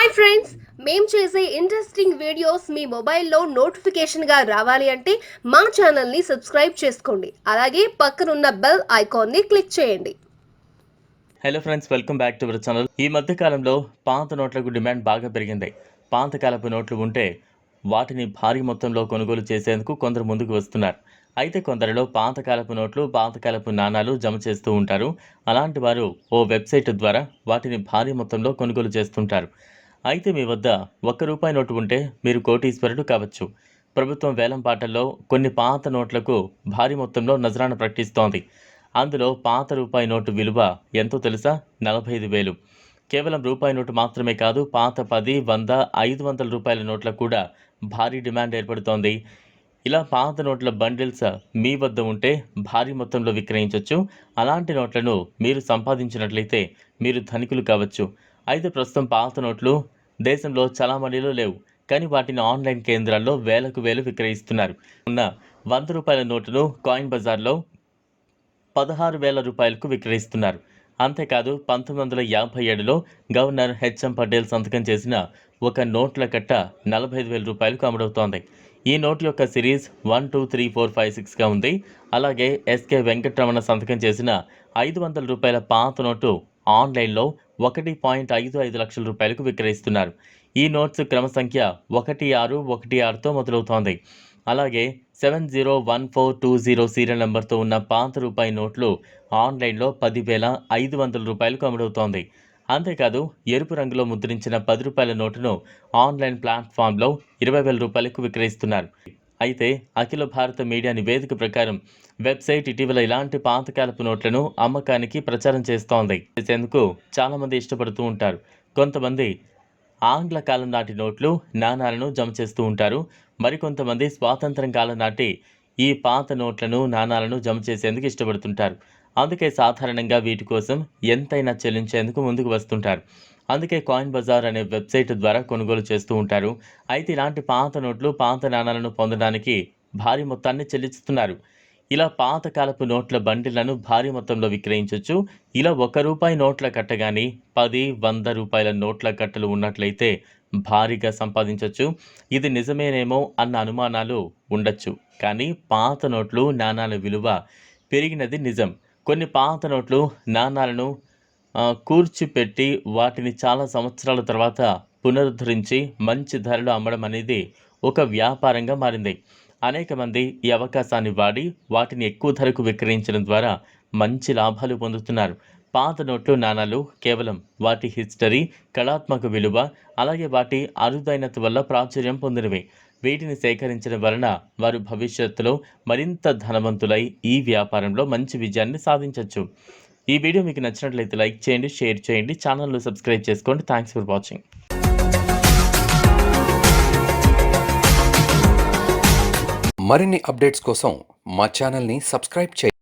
Hi friends మేము చేసే interesting videos మీ మొబైల్లో నోటిఫికేషన్గా రావాలి అంటే మా ఛానల్ని సబ్స్క్రైబ్ చేసుకోండి. అలాగే పక్కనున్న బెల్ ఐకాన్ని క్లిక్ చేయండి. Hello friends welcome back to our channel ఈ మధ్య కాలంలో పాత నోట్లకు డిమాండ్ బాగా పెరిగింది. పాతకాలపు నోట్లు ఉంటే వాటిని భారీ మొత్తంలో కొనుగోలు చేసేందుకు కొందరు ముందుకు వస్తున్నారు. అయితే కొందరిలో పాతకాలపు నోట్లు పాతకాలపు నాణాలు జమ చేస్తూ ఉంటారు. అలాంటి వారు ఓ వెబ్సైట్ ద్వారా వాటిని భారీ మొత్తంలో కొనుగోలు చేస్తుంటారు. అయితే మీ వద్ద ఒక్క రూపాయి నోటు ఉంటే మీరు కోటీశ్వరుడు కావచ్చు. ప్రభుత్వం వేలం పాటల్లో కొన్ని పాత నోట్లకు భారీ మొత్తంలో నజరాన ప్రకటిస్తోంది. అందులో పాత రూపాయి నోటు విలువ ఎంతో తెలుసా? నలభై ఐదు వేలు. కేవలం రూపాయి నోటు మాత్రమే కాదు పాత పది వంద ఐదు వందల రూపాయల నోట్లకు కూడా భారీ డిమాండ్ ఏర్పడుతోంది. ఇలా పాత నోట్ల బండిల్స్ మీ వద్ద ఉంటే భారీ మొత్తంలో విక్రయించవచ్చు అలాంటి నోట్లను మీరు సంపాదించినట్లయితే మీరు ధనికులు కావచ్చు. అయితే ప్రస్తుతం పాత నోట్లు దేశంలో చలామణిలో లేవు. కానీ వాటిని ఆన్లైన్ కేంద్రాల్లో వేలకు వేలు విక్రయిస్తున్నారు. ఉన్న వంద రూపాయల నోటును కాయిన్ బజార్లో పదహారు వేల రూపాయలకు విక్రయిస్తున్నారు. అంతేకాదు పంతొమ్మిది వందల యాభై ఏడులో గవర్నర్ హెచ్ఎం పటేల్ సంతకం చేసిన ఒక నోట్ల కట్ట నలభై ఐదు వేల రూపాయలకు అమ్ముడవుతోంది. ఈ నోట్ యొక్క series one two three four five సిక్స్గా ఉంది. అలాగే ఎస్కే వెంకటరమణ సంతకం చేసిన ఐదు వందల రూపాయల పాత నోటు ఆన్లైన్లో ఒకటి పాయింట్ ఐదు ఐదు లక్షల రూపాయలకు విక్రయిస్తున్నారు. ఈ నోట్స్ క్రమ సంఖ్య ఒకటి ఆరు ఒకటి ఆరుతో మొదలవుతోంది. అలాగే seven zero one four two zero serial నెంబర్తో ఉన్న పాత రూపాయి నోట్లు ఆన్లైన్లో పదివేల ఐదు వందల రూపాయలకు అమ్ముడవుతోంది. అంతేకాదు ఎరుపు రంగులో ముద్రించిన పది రూపాయల నోటును ఆన్లైన్ ప్లాట్ఫామ్లో ఇరవై వేల రూపాయలకు విక్రయిస్తున్నారు. అయితే అఖిల భారత మీడియా నివేదిక ప్రకారం వెబ్సైట్ ఇటీవల ఇలాంటి పాతకాలపు నోట్లను అమ్మకానికి ప్రచారం చేస్తోంది. చేసేందుకు చాలామంది ఇష్టపడుతూ ఉంటారు. కొంతమంది ఆంగ్ల కాలం నాటి నోట్లు నాణాలను జమ చేస్తూ ఉంటారు. మరికొంతమంది స్వాతంత్రం కాలం నాటి ఈ పాత నోట్లను నాణాలను జమ చేసేందుకు ఇష్టపడుతుంటారు. అందుకే సాధారణంగా వీటి కోసం ఎంతైనా చెల్లించేందుకు ముందుకు వస్తుంటారు. అందుకే కాయిన్ బజార్ అనే వెబ్సైట్ ద్వారా కొనుగోలు చేస్తూ ఉంటారు. అయితే ఇలాంటి పాత నోట్లు పాత నాణాలను పొందడానికి భారీ మొత్తాన్ని చెల్లిస్తున్నారు. ఇలా పాతకాలపు నోట్ల బండిలను భారీ మొత్తంలో విక్రయించవచ్చు ఇలా ఒక రూపాయి నోట్ల కట్ట కానీ పది వంద రూపాయల నోట్ల కట్టలు ఉన్నట్లయితే భారీగా సంపాదించవచ్చు ఇది నిజమేనేమో అన్న అనుమానాలు ఉండొచ్చు. కానీ పాత నోట్లు నాణాల విలువ పెరిగినది నిజం. కొన్ని పాత నోట్లు నాణాలను కూర్చిపెట్టి వాటిని చాలా సంవత్సరాల తర్వాత పునరుద్ధరించి మంచి ధరలో అమ్మడం అనేది ఒక వ్యాపారంగా మారింది. అనేక మంది ఈ అవకాశాన్ని వాడి వాటిని ఎక్కువ ధరకు విక్రయించడం ద్వారా మంచి లాభాలు పొందుతున్నారు. పాత నోట్లు నాణాలు కేవలం వాటి హిస్టరీ కళాత్మక విలువ అలాగే వాటి అరుదైనత వల్ల ప్రాచుర్యం పొందినవి. వీటిని సేకరించడం వలన వారు భవిష్యత్తులో మరింత ధనవంతులై ఈ వ్యాపారంలో మంచి విజయాన్ని సాధించవచ్చు ఈ వీడియో మీకు నచ్చినట్లయితే లైక్ చేయండి షేర్ చేయండి ఛానల్ను సబ్స్క్రైబ్ చేసుకోండి. థ్యాంక్స్ ఫర్ వాచింగ్ మరిన్ని అప్డేట్స్ కోసం మా ఛానల్ని సబ్స్క్రైబ్ చేయండి.